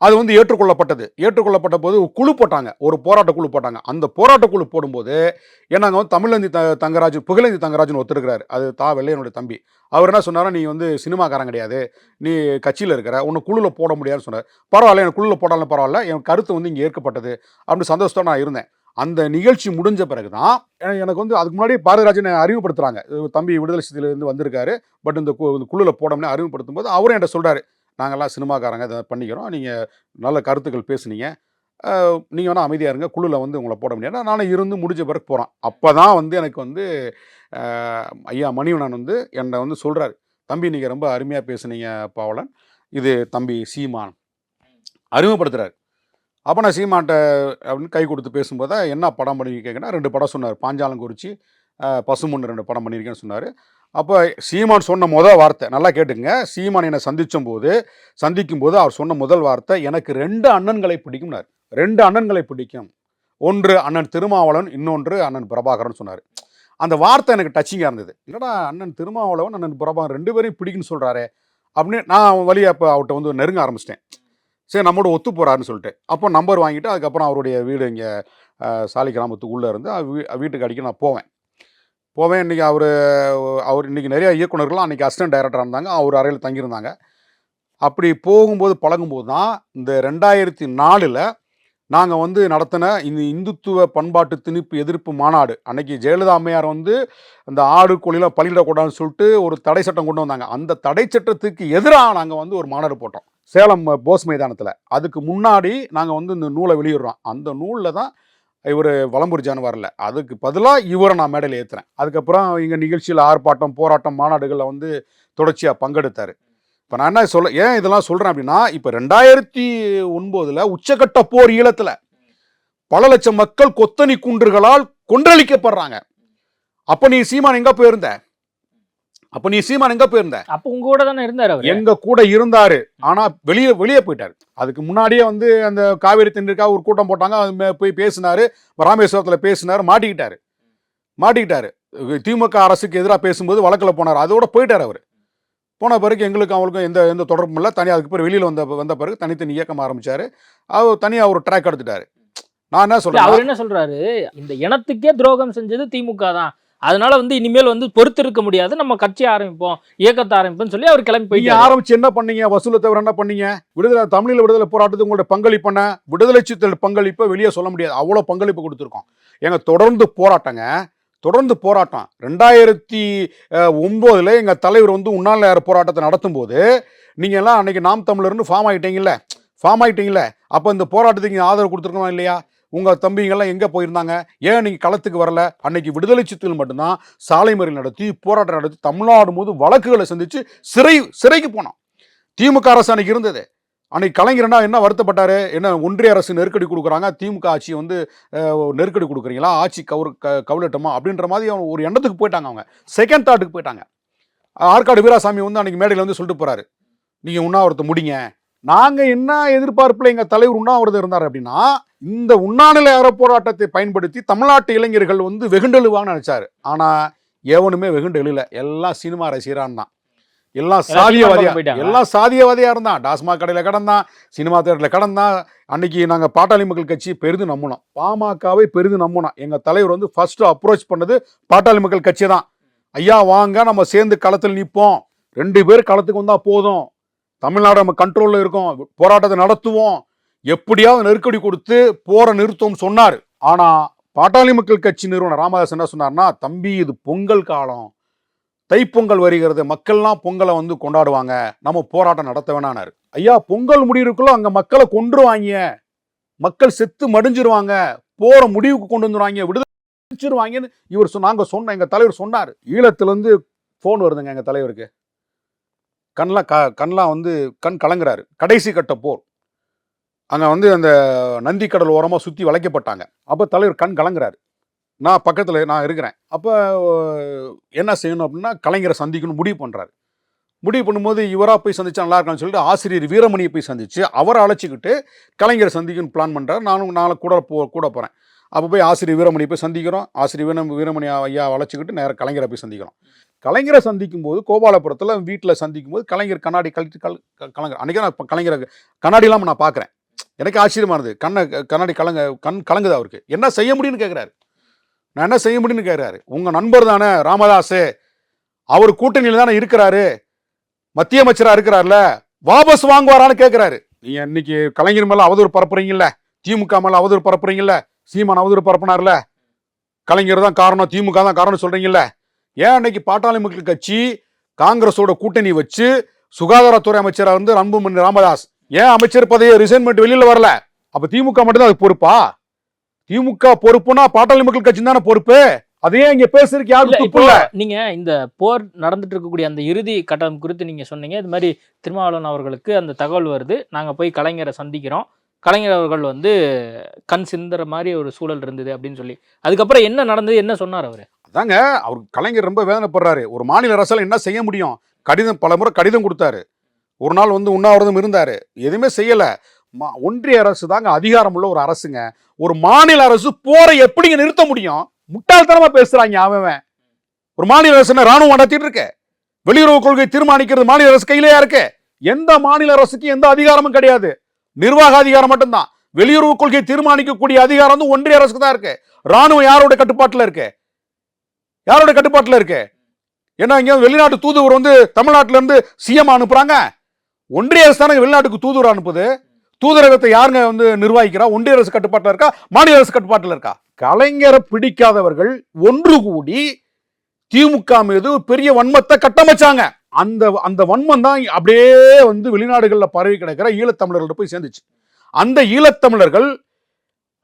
அது வந்து ஏற்றுக்கொள்ளப்பட்டது. ஏற்றுக்கொள்ளப்பட்ட போது குழு போட்டாங்க. ஒரு போராட்ட குழு போட்டாங்க. அந்த போராட்ட குழு போடும்போது ஏன்னாங்க வந்து தமிழந்தி த தங்கராஜ் புகழந்தி தங்கராஜன் ஒத்துருக்கிறாரு அது தா வெள்ளையனுடைய தம்பி. அவர் என்ன சொன்னாரா நீ வந்து சினிமாக்காரன் கிடையாது. நீ கட்சியில் இருக்கிற உன்னை குழுவில் போட முடியாதுன்னு சொன்னார். பரவாயில்ல எனக்கு குழுவில் போடாலும் பரவாயில்ல. என் கருத்து வந்து இங்கே ஏற்கப்பட்டது. அப்படின்னு சந்தோஷத்தோட நான் இருந்தேன். அந்த நிகழ்ச்சி முடிஞ்ச பிறகு தான் எனக்கு வந்து அதுக்கு முன்னாடி பாரதிராஜனை அறிமுகப்படுத்துகிறாங்க தம்பி விடுதலை சித்திலேருந்து வந்திருக்காரு. பட் இந்த கு- இந்த குழுவில் போடணும்னு அறிமுகப்படுத்தும் போது அவரும் என்கிட்ட சொல்கிறாரு நாங்கள்லாம் சினிமாக்காரங்க இதை பண்ணிக்கிறோம். நீங்கள் நல்ல கருத்துக்கள் பேசுனீங்க. நீங்கள் வேணால் அமைதியாக இருங்க. குழுவில் வந்து உங்களை போட முடியாது. நானும் இருந்து முடிஞ்ச பிறகு போகிறேன் அப்போ தான் வந்து எனக்கு வந்து ஐயா மணிவனன் வந்து என்னை வந்து சொல்கிறாரு தம்பி நீங்கள் ரொம்ப அருமையாக பேசுனீங்க பாவலன். இது தம்பி சீமான். அறிமுகப்படுத்துகிறார் அப்போ நான் சீமான்ட்ட அப்படின்னு கை கொடுத்து பேசும்போது என்ன படம் பண்ணி கேட்குறேன் ரெண்டு படம் சொன்னார். பாஞ்சாலங்குறிச்சி பசுமுன்னு பசுமொன்று ரெண்டு படம் பண்ணியிருக்கேன்னு சொன்னார். அப்போ சீமான் சொன்ன முதல் வார்த்தை நல்லா கேட்டுங்க. சீமான் என்னை சந்திச்சும் போது சந்திக்கும் போது அவர் சொன்ன முதல் வார்த்தை எனக்கு ரெண்டு அண்ணன்களை பிடிக்கும்னார். ரெண்டு அண்ணன்களை பிடிக்கும். ஒன்று அண்ணன் திருமாவளவன் இன்னொன்று அண்ணன் பிரபாகரன் சொன்னார். அந்த வார்த்தை எனக்கு டச்சிங்காக இருந்தது. என்னடா அண்ணன் திருமாவளவன் அண்ணன் பிரபாகரன் ரெண்டு பேரையும் பிடிக்குன்னு சொல்கிறாரே அப்படின்னு நான் வழியை அப்போ அவர்கிட்ட வந்து நெருங்க ஆரம்பிச்சிட்டேன். சரி நம்மளோட ஒத்து போகிறாருன்னு சொல்லிட்டு. அப்போ நம்பர் வாங்கிட்டு அதுக்கப்புறம் அவருடைய வீடு இங்கே சாலி கிராமத்துக்கு உள்ளே இருந்து வீட்டுக்கு அடிக்க நான் போவேன். போவேன். இன்றைக்கி அவர் அவர் இன்றைக்கி நிறைய இயக்குனர்கள்லாம் அன்றைக்கி அசிஸ்டன்ட் டைரக்டராக இருந்தாங்க. அவர் அறையில் தங்கியிருந்தாங்க. அப்படி போகும்போது பழகும்போது தான் இந்த ரெண்டாயிரத்தி நாலில் நாங்கள் வந்து நடத்தின இந்த இந்துத்துவ பண்பாட்டு திணிப்பு எதிர்ப்பு மாநாடு. அன்னைக்கு ஜெயலலிதா அம்மையார் வந்து அந்த ஆடு கோழிலாம் பலியிடக்கூடாதுன்னு சொல்லிட்டு ஒரு தடை சட்டம் கொண்டு வந்தாங்க. அந்த தடை சட்டத்துக்கு எதிராக நாங்கள் வந்து ஒரு மாநாடு போட்டோம். சேலம் போஸ் மைதானத்தில். அதுக்கு முன்னாடி நாங்கள் வந்து இந்த நூலை வெளியிடுறோம். அந்த நூலில் தான் இவர் வலம்பூர் ஜான் வரல. அதுக்கு பதிலாக இவரை நான் மேடையில் ஏற்றுறேன் அதுக்கப்புறம் இங்கே நிகழ்ச்சியில் ஆர்ப்பாட்டம் போராட்டம் மாநாடுகளில் வந்து தொடர்ச்சியாக பங்கெடுத்தார். இப்போ நான் என்ன சொல்ல ஏன் இதெல்லாம் சொல்கிறேன் அப்படின்னா இப்போ ரெண்டாயிரத்தி ஒன்பதில் உச்சக்கட்ட போர் ஈழத்தில் பல லட்சம் மக்கள் கொத்தனி குன்றுகளால் கொன்றளிக்கப்படுறாங்க. அப்போ நீ சீமான் எங்கே போயிருந்த? அப்போ நீ சீமான் எங்கே போயிருந்த? அப்போ உங்க கூட தானே இருந்தார் அவர். எங்க கூட இருந்தாரு. ஆனா வெளியே வெளியே போயிட்டாரு. அதுக்கு முன்னாடியே வந்து அந்த காவேரி தென்னிற்காக ஒரு கூட்டம் போட்டாங்க. அது போய் பேசினாரு. ராமேஸ்வரத்துல பேசினாரு. மாட்டிக்கிட்டாரு. மாட்டிக்கிட்டாரு. திமுக அரசுக்கு எதிராக பேசும்போது வழக்கில் போனார். அதோட போயிட்டார் அவர். போன பிறகு எங்களுக்கும் அவங்களுக்கும் எந்த எந்த தொடர்பும் இல்லை. தனியாக அதுக்கு பிறகு வெளியில் வந்த வந்த பிறகு தனித்தனி இயக்கம் ஆரம்பிச்சாரு. அவர் தனியாக ஒரு ட்ராக் எடுத்துட்டாரு. நான் என்ன சொல்றேன் அவர் என்ன சொல்றாரு? இந்த இனத்துக்கே துரோகம் செஞ்சது திமுக தான். அதனால வந்து இனிமேல் வந்து பொறுத்து இருக்க முடியாது. நம்ம கட்சி ஆரம்பிப்போம் இயக்கத்தை ஆரம்பிப்போம்னு சொல்லி அவர் கிளம்பி போயிட்டாரு. ஆரம்பிச்சு என்ன பண்ணீங்க? வசூலை தவிர என்ன பண்ணீங்க? விடுதலை தமிழில் விடுதலை போராட்டத்துக்கு உங்களோட பங்களிப்பன விடுதலை சித்தல் பங்களிப்பை வெளியே சொல்ல முடியாது. அவ்வளோ பங்களிப்பு கொடுத்துருக்கோம். எங்க தொடர்ந்து போராட்டங்க தொடர்ந்து போராட்டம். ரெண்டாயிரத்தி ஒம்போதில் எங்கள் தலைவர் வந்து உண்ணாநிலையார் போராட்டத்தை நடத்தும் போது நீங்கள் எல்லாம் அன்னைக்கு நாம் தமிழர்னு ஃபார்ம் ஆகிட்டீங்கல்ல ஃபார்ம் ஆகிட்டீங்கல்ல அப்போ இந்த போராட்டத்துக்கு ஆதரவு கொடுத்துருக்கோமா இல்லையா? உங்கள் தம்பிங்கெல்லாம் எங்கே போயிருந்தாங்க? ஏன் நீங்கள் களத்துக்கு வரல? அன்னைக்கு விடுதலை சித்துகள் மட்டும்தான் சாலை மறியல் நடத்தி போராட்டம் நடத்தி தமிழ்நாடு முழு வழக்குகளை சந்தித்து சிறை சிறைக்கு போனோம் திமுக அரசு அன்னைக்கு இருந்தது. அன்னைக்கு கலைஞர்னா என்ன வருத்தப்பட்டார்? என்ன ஒன்றிய அரசு நெருக்கடி கொடுக்குறாங்க? திமுக ஆட்சி வந்து நெருக்கடி கொடுக்குறீங்களா? ஆட்சி கவுரு க கவுலட்டமா அப்படின்ற மாதிரி அவங்க ஒரு எண்ணத்துக்கு போயிட்டாங்க அவங்க. செகண்ட் தாட்டுக்கு போயிட்டாங்க. ஆற்காடு வீராசாமி வந்து அன்றைக்கி மேடையில் வந்து சொல்லிட்டு போகிறாரு நீங்கள் உண்ணாவிரத்தை முடிங்க. நாங்கள் என்ன எதிர்பார்ப்பில் எங்கள் தலைவர் உண்ணாவிரதம் இருந்தார் அப்படின்னா இந்த உண்ணாநிலை அற போராட்டத்தை பயன்படுத்தி தமிழ்நாட்டு இளைஞர்கள் வந்து வெகுண்டெழுவாங்கன்னு நினைச்சாரு. ஆனால் எவனுமே வெகுண்டு எழுல எல்லாம் சினிமா ரசிகரான் தான். எல்லாம் சாதியவாதியா. எல்லாம் சாதியவாதியா இருந்தான். டாஸ்மாக் கடையில் கடந்தான் சினிமா தேட்டரில் கடந்தான் அன்னைக்கு நாங்கள் பாட்டாளி மக்கள் கட்சி பெரிதும் நம்பினோம். பாமகவை பெரிதும் நம்பினோம். எங்கள் தலைவர் வந்து ஃபர்ஸ்ட் அப்ரோச் பண்ணது பாட்டாளி மக்கள் கட்சி தான். ஐயா வாங்க நம்ம சேர்ந்து களத்தில் நிற்போம் ரெண்டு பேர் களத்துக்கு வந்தால் போதும். தமிழ்நாடு நம்ம கண்ட்ரோலில் இருக்கோம். போராட்டத்தை நடத்துவோம். எப்படியாவது நெருக்கடி கொடுத்து போரை நிறுத்தம் சொன்னார். ஆனால் பாட்டாளி மக்கள் கட்சி நிறுவனர் ராமதாஸ் என்ன சொன்னார்னா தம்பி இது பொங்கல் காலம். தைப்பொங்கல் வருகிறது. மக்கள்லாம் பொங்கலை வந்து கொண்டாடுவாங்க. நம்ம போராட்டம் நடத்த வேணானாரு ஐயா பொங்கல் முடியிருக்குள்ள அங்கே மக்களை கொன்றுவாங்க மக்கள் செத்து மடிஞ்சிருவாங்க. போகிற முடிவுக்கு கொண்டு வந்துருவாங்க. விடுதலை இவர் சொ- சொன்ன எங்கள் தலைவர் சொன்னார். ஈழத்துலேருந்து ஃபோன் வருதுங்க எங்கள் தலைவருக்கு. கண்லாம் க கண்லாம் வந்து கண் கலங்குறாரு. கடைசி கட்ட போர். அங்கே வந்து அந்த நந்தி கடல் ஓரமாக சுற்றி வளைக்கப்பட்டாங்க. அப்போ தலைவர் கண் கலங்குறாரு. நான் பக்கத்தில் நான் இருக்கிறேன். அப்போ என்ன செய்யணும் அப்படின்னா கலைஞரை சந்திக்கணும் முடிவு பண்ணுறாரு முடிவு பண்ணும்போது இவராக போய் சந்திச்சா நல்லா இருக்கான்னு சொல்லிட்டு ஆசிரியர் வீரமணியை போய் சந்தித்து அவரை அழைச்சிக்கிட்டு கலைஞரை சந்திக்கணும்னு பிளான் பண்ணுறாரு நானும் நாளை கூட போ கூட போகிறேன் அப்போ போய் ஆசிரியர் வீரமணியை போய் சந்திக்கிறோம். ஆசிரியர் வீரம் வீரமணி ஐயா அழைச்சிக்கிட்டு நேராக கலைஞரை போய் சந்திக்கிறோம். கலைஞரை சந்திக்கும் போது கோபாலபுரத்தில் வீட்டில் சந்திக்கும் போது கலைஞர் கண்ணாடி கழித்து கல் கலைஞர் அன்றைக்கி நான் கலைஞர் கலைஞரை கண்ணாடி இல்லாமல் நான் பார்க்குறேன் எனக்கு ஆச்சரியமானது இருந்தது. கண்ணை கண்ணாடி கலங்க கண் கலங்குது அவருக்கு. என்ன செய்ய முடியும்னு கேட்குறாரு நான் என்ன செய்ய முடியும்னு கேட்குறாரு உங்கள் நண்பர் தானே ராமதாஸ் அவர் கூட்டணியில் தானே இருக்கிறாரு. மத்திய அமைச்சராக இருக்கிறார்ல. வாபஸ் வாங்குவாரான்னு கேட்குறாரு நீ இன்னைக்கு கலைஞர் மேலே அவதூறு பரப்புறீங்கல்ல? திமுக மேலே அவதூறு பரப்புறீங்கல்ல? சீமான் அவதூறு பரப்புனார்ல? கலைஞர் தான் காரணம் திமுக தான் காரணம் சொல்கிறீங்களே ஏன் அன்னைக்கு பாட்டாளி மக்கள் கட்சி காங்கிரஸோட கூட்டணி வச்சு சுகாதாரத்துறை அமைச்சராக இருந்து அன்புமணி ராமதாஸ்? ஏன் அமைச்சர் பதவியை ரிசைன் பண்ணிட்டு வெளியில வரல? அப்ப திமுக மட்டும்தான் அது பொறுப்பா? திமுக பொறுப்புனா பாட்டாளி மக்கள் கட்சி தானே பொறுப்பு? அதையே இங்க பேசுறதுக்கு யாரும் இப்போ நீங்க இந்த போர் நடந்துட்டு இருக்கக்கூடிய அந்த இறுதி கட்டம் குறித்து நீங்க சொன்னீங்க. இது மாதிரி திருமாவளவன் அவர்களுக்கு அந்த தகவல் வருது. நாங்க போய் கலைஞரை சந்திக்கிறோம். கலைஞர் அவர்கள் வந்து கண் சிந்துற மாதிரி ஒரு சூழல் இருந்தது அப்படின்னு சொல்லி. அதுக்கப்புறம் என்ன நடந்தது? என்ன சொன்னார் அவரு? அதாங்க அவர் கலைஞர் ரொம்ப வேதனைப்படுறாரு. ஒரு மாநில அரசால் என்ன செய்ய முடியும்? கடிதம் பல முறை கடிதம் கொடுத்தாரு. ஒரு நாள் வந்து உண்ணாவிரதம் இருந்தார். எதுவுமே செய்யலை. மா- ஒன்றிய அரசு தாங்க அதிகாரம் உள்ள ஒரு அரசுங்க. ஒரு மாநில அரசு போரை எப்படிங்க நிறுத்த முடியும்? முட்டாள்தனமா பேசுறாங்க அவன். ஒரு மாநில அரசு ராணுவம் நடத்திட்டு இருக்க? வெளியுறவு கொள்கை தீர்மானிக்கிறது மாநில அரசு கையிலேயா இருக்கு? எந்த மாநில அரசுக்கு எந்த அதிகாரமும் கிடையாது. நிர்வாக அதிகாரம் மட்டும்தான். வெளியுறவு கொள்கை தீர்மானிக்கக்கூடிய அதிகாரம் வந்து ஒன்றிய அரசுக்கு தான் இருக்கு. ராணுவம் யாரோட கட்டுப்பாட்டில் இருக்கு? யாரோட கட்டுப்பாட்டில் இருக்கு? ஏன்னா இங்கே வெளிநாட்டு தூதுவர் வந்து தமிழ்நாட்டிலேருந்து சிஎம் அனுப்புகிறாங்க ஒன்றிய அரசு தானே வெளிநாட்டுக்கு தூதுவர் அனுப்புது. தூதரகத்தை யாருங்க வந்து நிர்வகிக்கிறா? ஒன்றிய அரசு கட்டுப்பாட்டில் இருக்கா? மாநில அரசு கட்டுப்பாட்டில் இருக்கா? கலைஞரை பிடிக்காதவர்கள் ஒன்று கூடி திமுக மீது பெரிய வன்மத்தை கட்டமைச்சாங்க. அந்த அந்த வன்மம் தான் அப்படியே வந்து வெளிநாடுகளில் பரவி கிடக்கிற ஈழத்தமிழர்கள்ட்ட போய் சேர்ந்துச்சு. அந்த ஈழத்தமிழர்கள்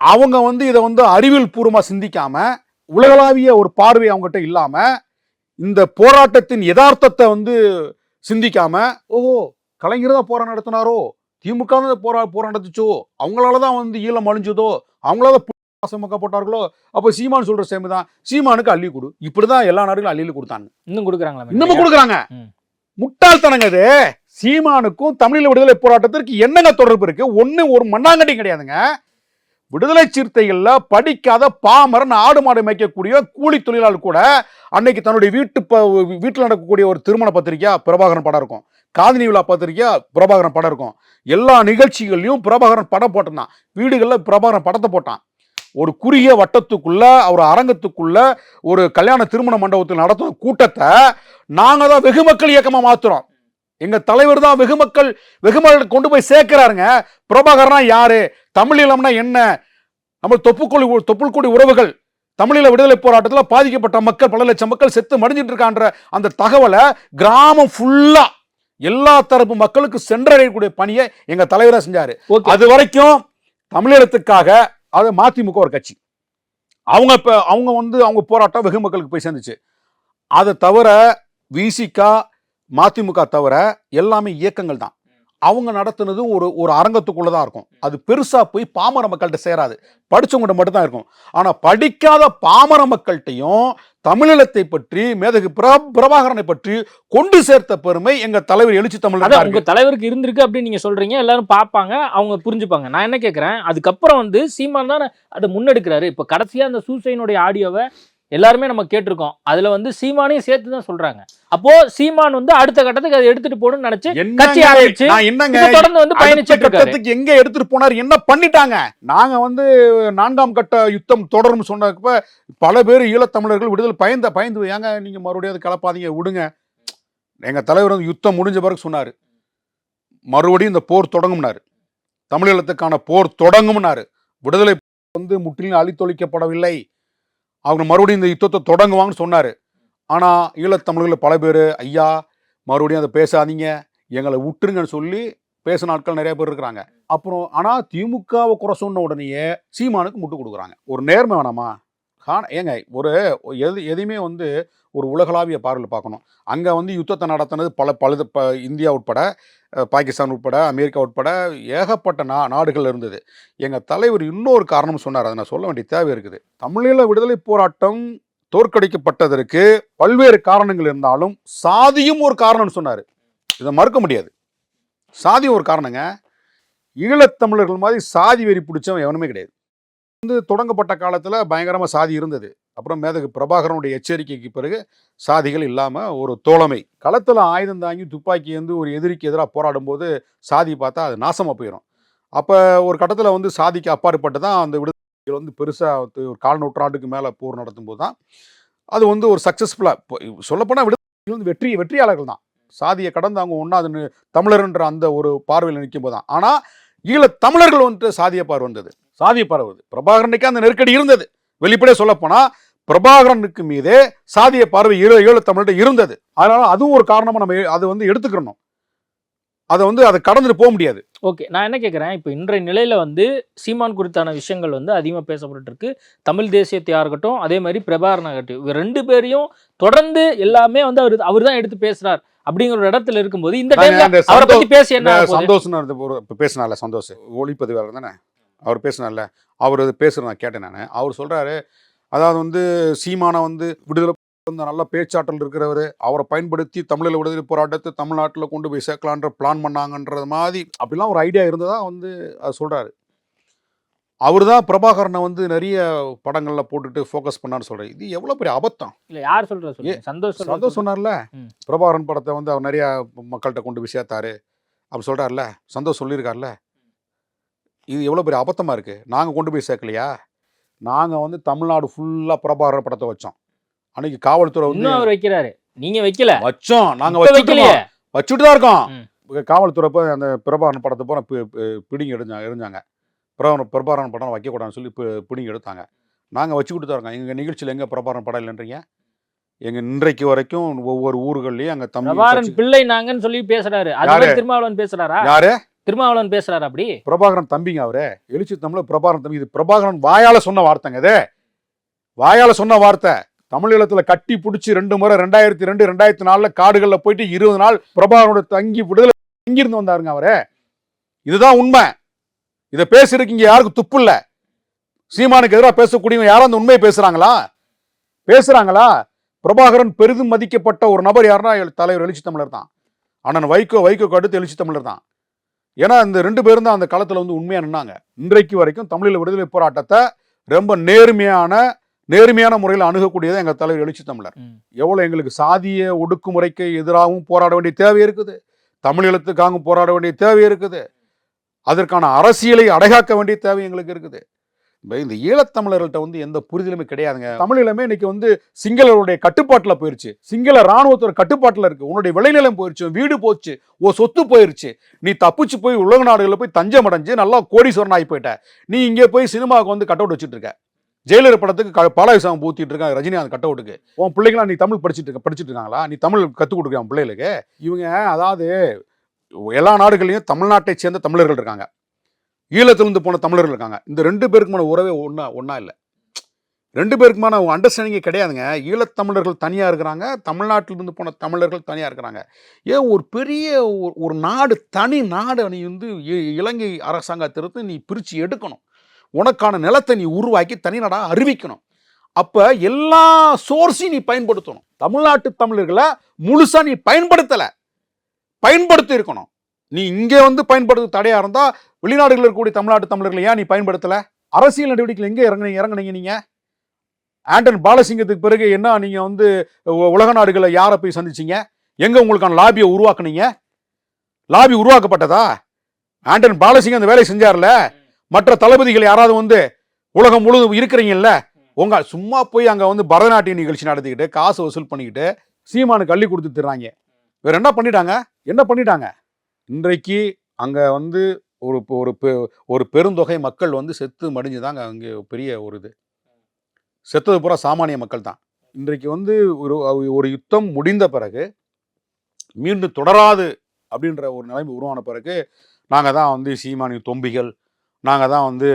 அவங்க வந்து இதை வந்து அறிவியல் பூர்வமாக சிந்திக்காமல் உலகளாவிய ஒரு பார்வை அவங்ககிட்ட இல்லாம இந்த போராட்டத்தின் யதார்த்தத்தை வந்து சிந்திக்காம ஓஹோ கலைஞர் தான் போராட்டம் நடத்தினாரோ? திமுக தான் போரா போராட்டம் நடத்துச்சோ? அவங்களால தான் வந்து ஈழம் அழிஞ்சதோ? அவங்களால பாசமக்க போட்டார்களோ அப்போ சீமான் சொல்ற சேமி தான். சீமானுக்கு அள்ளி கொடு. இப்படிதான் எல்லா நாடுகளும் அள்ளியில் கொடுத்தாங்க. இன்னும் கொடுக்குறாங்களா இன்னமும் கொடுக்குறாங்க. முட்டாள்தனங்க இது. சீமானுக்கும் தமிழீழ விடுதலை போராட்டத்திற்கு என்னங்க தொடர்பு இருக்கு? ஒண்ணு ஒரு மண்ணாங்கட்டி கிடையாதுங்க. விடுதலை சிறுத்தைகளில் படிக்காத பாமரன் ஆடு மாடு மேய்க்கக்கூடிய கூலி தொழிலாளர் கூட அன்னைக்கு தன்னுடைய வீட்டு ப வீட்டில் நடக்கக்கூடிய ஒரு திருமண பத்திரிக்கையா பிரபாகரன் படம் இருக்கும். காதனி விழா பத்திரிக்கையா பிரபாகரன் படம் இருக்கும். எல்லா நிகழ்ச்சிகள்லையும் பிரபாகரன் படம் போட்டிருந்தான். வீடுகளில் பிரபாகரன் படத்தை போட்டான். ஒரு குறுகிய வட்டத்துக்குள்ள ஒரு அரங்கத்துக்குள்ள ஒரு கல்யாண திருமண மண்டபத்தில் நடத்தும் கூட்டத்தை நாங்கள் தான் வெகுமக்கள் இயக்கமாக மாற்றுறோம் எங்க தலைவர் தான் வெகுமக்கள் வெகுமக்கள் கொண்டு போய் சேர்க்கிறாருங்க. பிரபாகரனா யாரு? தமிழீழம்னா என்ன? நம்ம தொப்புக்கொடி தொப்புள்கொடி உறவுகள். தமிழீழ விடுதலை போராட்டத்தில் பாதிக்கப்பட்ட மக்கள் பல லட்சம் மக்கள் செத்து மடிஞ்சிட்டு இருக்கான்ற அந்த தகவலை கிராமம் ஃபுல்லா எல்லா தரப்பு மக்களுக்கு சென்றடையக்கூடிய பணியை எங்க தலைவரா செஞ்சாரு. அது வரைக்கும் தமிழீழத்துக்காக அது மதிமுக ஒரு கட்சி. அவங்க இப்ப அவங்க வந்து அவங்க போராட்டம் வெகு மக்களுக்கு போய் சேர்ந்துச்சு. அதை தவிர விசிகா மதிமுக தவிர எல்லாமே இயக்கங்கள் தான். அவங்க நடத்துனது ஒரு ஒரு அரங்கத்துக்குள்ள தான் இருக்கும். அது பெருசா போய் பாமர மக்கள்கிட்ட சேராது. படிச்சவங்ககிட்ட மட்டும் தான் இருக்கும். ஆனா படிக்காத பாமர மக்கள்கிட்டையும் தமிழீழத்தை பற்றி மேதகு பிர- பிரபாகரனை பற்றி கொண்டு சேர்த்த பெருமை எங்க தலைவர் எழுச்சி தமிழ் உங்க தலைவருக்கு இருந்திருக்கு அப்படின்னு நீங்க சொல்றீங்க. எல்லாரும் பார்ப்பாங்க அவங்க புரிஞ்சுப்பாங்க. நான் என்ன கேக்குறேன் அதுக்கப்புறம் வந்து சீமான் தான் அதை முன்னெடுக்கிறாரு. இப்ப கடைசியா அந்த சூசைனுடைய ஆடியோவை எல்லாருமே நம்ம கேட்டிருக்கோம். அதுல வந்து சீமானையும் சேர்த்து தான் சொல்றாங்க. அப்போ சீமான் வந்து அடுத்த கட்டத்துக்கு அதை எடுத்துட்டு போகணும்னு நினைச்சு கட்சி ஆரம்பிச்சு என்னங்க? தொடர்ந்து வந்து இருக்காரு. கட்டத்துக்கு எங்க எடுத்துட்டு போனார்? என்ன பண்ணிட்டாங்க? நாங்க வந்து நான்காம் கட்ட யுத்தம் தொடரும் சொன்னப்ப பல பேர் ஈழத்தமிழர்கள் விடுதலை பயந்த பயந்து ஏங்க நீங்க மறுபடியும் அதை கலப்பாதீங்க விடுங்க. எங்க தலைவர் வந்து யுத்தம் முடிஞ்ச பிறகு சொன்னாரு. மறுபடியும் இந்த போர் தொடங்கும்னாரு. தமிழீழத்துக்கான போர் தொடங்கும்னாரு. விடுதலை வந்து முற்றிலும் அழித்தொழிக்கப்படவில்லை. அவங்க மறுபடியும் இந்த யுத்தத்தை தொடங்குவாங்கன்னு சொன்னார். ஆனால் ஈழத்தமிழர்கள் பல பேர் ஐயா மறுபடியும் அதை பேசாதீங்க. எங்களை விட்டுருங்கன்னு சொல்லி பேசின ஆட்கள் நிறைய பேர் இருக்கிறாங்க. அப்புறம் ஆனால் திமுகவை குறை சொன்ன உடனேயே சீமானுக்கு முட்டு கொடுக்குறாங்க. ஒரு நேர்மை வேணாமா? காண ஏங்க ஒரு எது எதையுமே வந்து ஒரு உலகளாவிய பார்வையில் பார்க்கணும். அங்கே வந்து யுத்தத்தை நடத்தினது பல பழுது ப இந்தியா உட்பட பாகிஸ்தான் உட்பட அமெரிக்கா உட்பட ஏகப்பட்ட நா நாடுகள் இருந்தது. எங்கள் தலைவர் இன்னொரு காரணம் சொன்னார். அதை நான் சொல்ல வேண்டிய தேவை இருக்குது. தமிழீழ விடுதலை போராட்டம் தோற்கடிக்கப்பட்டதற்கு பல்வேறு காரணங்கள் இருந்தாலும் சாதியும் ஒரு காரணம்னு சொன்னார். இதை மறுக்க முடியாது. சாதி ஒரு காரணங்க. ஈழத்தமிழர்கள் மாதிரி சாதி வெறி பிடிச்சவன் எவனுமே கிடையாது. வந்து தொடங்கப்பட்ட காலத்தில் பயங்கரமாக சாதி இருந்தது. அப்புறம் மேதகு பிரபாகரனுடைய எச்சரிக்கைக்கு பிறகு சாதிகள் இல்லாமல் ஒரு தோழமை. களத்தில் ஆயுதம் தாங்கி துப்பாக்கி வந்து ஒரு எதிரிக்கு எதிராக போராடும்போது சாதி பார்த்தா அது நாசமாக போயிடும் அப்போ ஒரு கட்டத்தில் வந்து சாதிக்கு அப்பாற்பட்டு தான் அந்த விடுதலை வந்து பெருசாக ஒரு கால் நூற்றாண்டுக்கு மேலே போர் நடத்தும்போது தான் அது வந்து ஒரு சக்ஸஸ்ஃபுல்லாக சொல்லப்போனால் விடுதலை வந்து வெற்றி வெற்றியாளர்கள் தான். சாதியை கடந்து அவங்க ஒன்றாவது தமிழர்ன்ற அந்த ஒரு பார்வையில் நிற்கும் போது தான். ஆனால் ஈழ தமிழர்கள் வந்துட்டு சாதிய பார்வை வந்தது. சாதிய பார்வை பிரபாகரனுக்கே அந்த நெருக்கடி இருந்தது. வெளிப்படையாக சொல்லப்போனால் பிரபாகரனுக்கு மீதே சாதிய பார்வை ஈழ ஈழத்தமிழ்கிட்ட இருந்தது. அதனால அதுவும் ஒரு காரணமாக நம்ம அதை வந்து எடுத்துக்கிறணும் அதை வந்து அதை கடந்துட்டு போக முடியாது. ஓகே நான் என்ன கேட்குறேன் இப்போ இன்றைய நிலையில வந்து சீமான் குறித்தான விஷயங்கள் வந்து அதிகமாக பேசப்பட்டு இருக்கு தமிழ் தேசியத்தையா இருக்கட்டும் அதே மாதிரி பிரபாகரன் ஆகட்டும் இவங்க ரெண்டு பேரையும் தொடர்ந்து எல்லாமே வந்து அவர் அவர் தான் எடுத்து பேசுறார் அப்படிங்கிற ஒரு இடத்துல இருக்கும்போது இந்த டைம்ல அவரை பத்தி பேசி என்ன ஒரு இப்போ பேசினால சந்தோஷ். ஒளிப்பதிவாளர் தானே? அவர் பேசினார்ல. அவர் பேசுகிற நான் கேட்டேன் நான். அவர் சொல்கிறாரு அதாவது வந்து சீமானை வந்து விடுதலை வந்து நல்ல பேச்சாற்றல் இருக்கிறவர். அவரை பயன்படுத்தி தமிழீழ விடுதலை போராட்டத்தை தமிழ்நாட்டில் கொண்டு போய் சேர்க்கலான்ற பிளான் பண்ணாங்கன்றது மாதிரி அப்படிலாம் ஒரு ஐடியா இருந்ததா வந்து அது சொல்கிறாரு அவர் தான் பிரபாகரனை வந்து நிறைய படங்களில் போட்டுட்டு ஃபோக்கஸ் பண்ணான்னு சொல்கிறார் இது எவ்வளோ பெரிய அபத்தம்? இல்ல யார் சொல்ற சொல்லுங்க. சந்தோஷ் சொல்றாரு. சந்தோஷ் சொன்னார்ல. பிரபாகரன் படத்தை வந்து அவர் நிறைய மக்கள்கிட்ட கொண்டு போய் சேர்த்தாரு. அப்படி சொல்றாருல? சந்தோஷ் சொல்லியிருக்காருல்ல இது எவ்வளோ பெரிய அபத்தமா இருக்கு? நாங்க கொண்டு போய் சேர்க்கலையா? நாங்க வந்து தமிழ்நாடு ஃபுல்லா பிரபாகரன் படத்தை வச்சோம். அன்னைக்கு காவல்துறை வந்து அவர் வைக்கிறாரு. நீங்க வைக்கல. வச்சோம். நாங்க வச்சுட்டு வச்சுட்டு தான் இருக்கோம். காவல்துறை போய் அந்த பிரபாகரன் படத்தை பூரா பி- பி- பிடிங்கி எடுஞ்சாங்க எரிஞ்சாங்க பிரபாகரன் பிரபாகரன் படம் வைக்கக்கூடாதுன்னு சொல்லி பிடிங்கி எடுத்தாங்க. நாங்கள் வச்சு கொடுத்து இருக்கோம். எங்கள் நிகழ்ச்சியில் எங்கே பிரபாகரன் படம் இல்லைன்றீங்க? எங்கள் இன்றைக்கு வரைக்கும் ஒவ்வொரு ஊர்கள்லையும் அங்கே தமிழ் பிள்ளை நாங்கன்னு சொல்லி பேசுறாரு. அது திருமாவளவன் பேசுறாரா? யாரு? திருமாவளவன் பேசுறாரு அப்படி? பிரபாகரன் தம்பிங்க அவரு. எழுச்சி தமிழ பிரபாகரன் தம்பி. இது பிரபாகரன் வாயால சொன்ன வார்த்தைங்க இது. வாயால சொன்ன வார்த்தை. தமிழீழத்துல கட்டி பிடிச்சி ரெண்டு முறை ரெண்டாயிரத்தி ரெண்டு ரெண்டாயிரத்தி நாலுல காடுகள்ல போயிட்டு இருபது நாள் பிரபாகரனோட தங்கி விடுதலை தங்கியிருந்து வந்தாருங்க அவரு. இதுதான் உண்மை. இதை பேசுறதுக்கு யாருக்கும் துப்பு இல்ல. சீமானுக்கு எதிராக பேசக்கூடியவங்க யாரும் அந்த உண்மையை பேசுறாங்களா? பேசுறாங்களா? பிரபாகரன் பெரிதும் மதிக்கப்பட்ட ஒரு நபர் யாருன்னா எழு- தலைவர் எழுச்சி தமிழர் தான். அண்ணன் வைகோ வைகோக்கு அடுத்து எழுச்சி தமிழர் தான். ஏன்னா இந்த ரெண்டு பேரும் தான் அந்த களத்தில் வந்து உண்மையாக நின்னாங்க. இன்றைக்கு வரைக்கும் தமிழில் விடுதலை போராட்டத்தை ரொம்ப நேர்மையான நேர்மையான முறையில் அணுகக்கூடியது எங்கள் தலைவர் எழுச்சி தமிழர். எவ்வளோ எங்களுக்கு சாதிய ஒடுக்குமுறைக்கு எதிராகவும் போராட வேண்டிய தேவை இருக்குது. தமிழீழத்துக்காகவும் போராட வேண்டிய தேவை இருக்குது. அதற்கான அரசியலை அடைகாக்க வேண்டிய தேவை எங்களுக்கு இருக்குது. இப்ப இந்த ஈழத்தமிழர்கள்ட்ட வந்து எந்த புரிதலுமே கிடையாதுங்க. தமிழீழமே இன்னைக்கு வந்து சிங்களருடைய கட்டுப்பாட்டில் போயிருச்சு. சிங்கள ராணுவத்தோட கட்டுப்பாட்டில் இருக்கு. உன்னுடைய விளைநிலம் போயிருச்சு வீடு போச்சு ஓ சொத்து போயிருச்சு. நீ தப்பிச்சு போய் உலக நாடுகளில் போய் தஞ்சம் அடைஞ்சு நல்லா கோடீஸ்வரன் ஆகி போயிட்ட. நீ இங்கே போய் சினிமாவுக்கு வந்து கட் அவுட் வச்சுட்டு இருக்க ஜெயிலர் படத்துக்கு க- பாலாபிஷேகம் ஊத்திட்டு இருக்காங்க ரஜினிகாந்த் கட் அவுட்டுக்கு. உன் பிள்ளைங்களாம் நீ தமிழ் படிச்சுட்டு இருக்க படிச்சுட்டு இருக்காங்களா? நீ தமிழ் கற்றுக் கொடுக்குற பிள்ளைகளுக்கு? இவங்க அதாவது எல்லா நாடுகள்லையும் தமிழ்நாட்டை சேர்ந்த தமிழர்கள் இருக்காங்க. ஈழத்திலிருந்து போன தமிழர்கள் இருக்காங்க. இந்த ரெண்டு பேருக்குமான உறவே ஒன்றா ஒன்றா இல்லை. ரெண்டு பேருக்குமான அண்டர்ஸ்டாண்டிங்கே கிடையாதுங்க. ஈழத்தமிழர்கள் தனியாக இருக்கிறாங்க. தமிழ்நாட்டிலிருந்து போன தமிழர்கள் தனியாக இருக்கிறாங்க. ஏன் ஒரு பெரிய ஒரு- நாடு தனி நாடு நீ வந்து இ- இலங்கை அரசாங்கத்திலிருந்து நீ பிரித்து எடுக்கணும். உனக்கான நிலத்தை நீ உருவாக்கி தனி நாடாக அறிவிக்கணும். அப்போ எல்லா சோர்ஸையும் நீ பயன்படுத்தணும். தமிழ்நாட்டு தமிழர்களை முழுசாக நீ பயன்படுத்தலை. பயன்படுத்தி இருக்கணும். நீ இங்கே வந்து பயன்படுத்த தடையாக இருந்தால் வெளிநாடுகளில் இருக்கக்கூடிய தமிழ்நாட்டு தமிழர்களை ஏன் நீ பயன்படுத்தலை? அரசியல் நடவடிக்கையில் எங்கே இறங்குனீங்க இறங்குனீங்க நீங்கள் ஆண்டன் பாலசிங்கத்துக்கு பிறகு என்ன நீங்கள் வந்து உலக நாடுகளை யாரை போய் சந்திச்சீங்க? எங்கே உங்களுக்கான லாபியை உருவாக்குனீங்க? லாபி உருவாக்கப்பட்டதா? ஆண்டன் பாலசிங்கம் அந்த வேலையை செஞ்சார்ல? மற்ற தளபதிகள் யாராவது வந்து உலகம் முழுதும் இருக்கிறீங்கல்ல? உங்க சும்மா போய் அங்கே வந்து பரதநாட்டிய நிகழ்ச்சி நடத்திக்கிட்டு காசு வசூல் பண்ணிக்கிட்டு சீமானுக்கு அள்ளி கொடுத்து தர்றாங்க. வேற என்ன பண்ணிட்டாங்க? என்ன பண்ணிட்டாங்க? இன்றைக்கு அங்கே வந்து ஒரு ஒரு பெ- ஒரு பெருந்தொகை மக்கள் வந்து செத்து மடிஞ்சுதாங்க அங்கே பெரிய ஒரு இது. செத்தது பூரா சாமானிய மக்கள் தான். இன்றைக்கு வந்து ஒரு ஒரு யுத்தம் முடிந்த பிறகு மீண்டும் தொடராது அப்படின்ற ஒரு நிலைமை உருவான பிறகு நாங்கள் தான் வந்து சீமானி தொம்பிகள் நாங்கள் தான் வந்து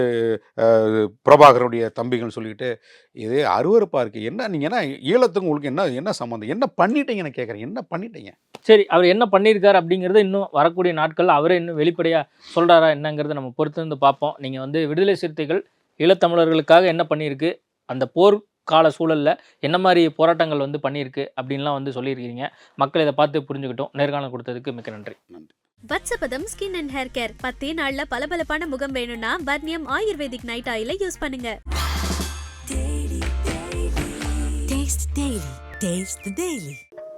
பிரபாகருடைய தம்பிகள்னு சொல்லிட்டு இது அருவருப்பாக இருக்குது என்ன நீங்கள் என்ன ஈழத்துக்கு உங்களுக்கு என்ன என்ன சம்மந்தம் என்ன பண்ணிட்டீங்கன்னு கேட்குறேன் என்ன பண்ணிட்டீங்க? சரி அவர் என்ன பண்ணியிருக்காரு அப்படிங்கிறத இன்னும் வரக்கூடிய நாட்கள் அவரே இன்னும் வெளிப்படையாக சொல்கிறாரா என்னங்கிறத நம்ம பொறுத்து வந்து பார்ப்போம். நீங்கள் வந்து விடுதலை சிறுத்தைகள் ஈழத்தமிழர்களுக்காக என்ன பண்ணியிருக்கு? அந்த போர் கால சூழலில் என்ன மாதிரி போராட்டங்கள் வந்து பண்ணியிருக்கு அப்படின்லாம் வந்து சொல்லியிருக்கீங்க. மக்கள் இதை பார்த்து புரிஞ்சுக்கிட்டோம். நேர்காணல் கொடுத்ததுக்கு மிக்க நன்றி. Vatsapatham skin and hair care. பத்தே நாள்ல பளபளப்பான முகம் வேணும்னா வர்ணியம் ஆயுர்வேதிக் நைட் ஆயிலை யூஸ் பண்ணுங்க. Taste